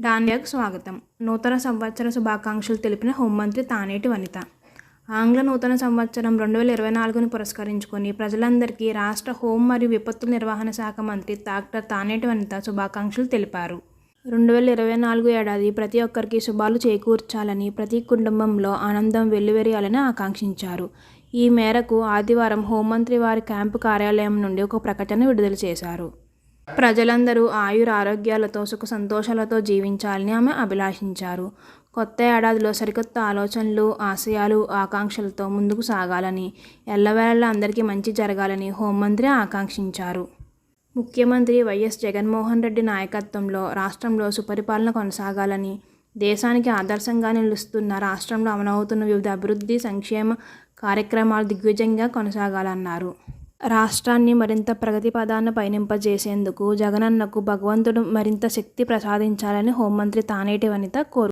డాన్యాకు స్వాగతం. నూతన సంవత్సర శుభాకాంక్షలు తెలిపిన హోంమంత్రి తానేటి వనిత. ఆంగ్ల నూతన సంవత్సరం రెండు వేల ఇరవై నాలుగును పురస్కరించుకొని ప్రజలందరికీ రాష్ట్ర హోం మరియు విపత్తుల నిర్వహణ శాఖ మంత్రి డాక్టర్ తానేటి వనిత శుభాకాంక్షలు తెలిపారు. రెండు వేల ఇరవై నాలుగు ఏడాది ప్రతి ఒక్కరికి శుభాలు చేకూర్చాలని ప్రతి కుటుంబంలో ఆనందం వెల్లువెరియాలని ఆకాంక్షించారు. ఈ మేరకు ఆదివారం హోంమంత్రి వారి క్యాంపు కార్యాలయం నుండి ఒక ప్రకటన విడుదల చేశారు. ప్రజలందరూ ఆయుర ఆరోగ్యాలతో సుఖ సంతోషాలతో జీవించాలని ఆమె అభిలాషించారు. కొత్త ఏడాదిలో సరికొత్త ఆలోచనలు ఆశయాలు ఆకాంక్షలతో ముందుకు సాగాలని ఎల్లవేళలా అందరికీ మంచి జరగాలని హోంమంత్రి ఆకాంక్షించారు. ముఖ్యమంత్రి వైఎస్ జగన్మోహన్ రెడ్డి నాయకత్వంలో రాష్ట్రంలో సుపరిపాలన కొనసాగాలని దేశానికి ఆదర్శంగా నిలుస్తున్న రాష్ట్రంలో అమలవుతున్న వివిధ అభివృద్ధి సంక్షేమ కార్యక్రమాలు దిగ్విజయంగా కొనసాగాలన్నారు. రాష్ట్రాన్ని మరింత ప్రగతి పదాన పయనింపజేసేందుకు జగనన్నకు భగవంతుడు మరింత శక్తి ప్రసాదించాలని హోంమంత్రి తానేటి వనిత కోరు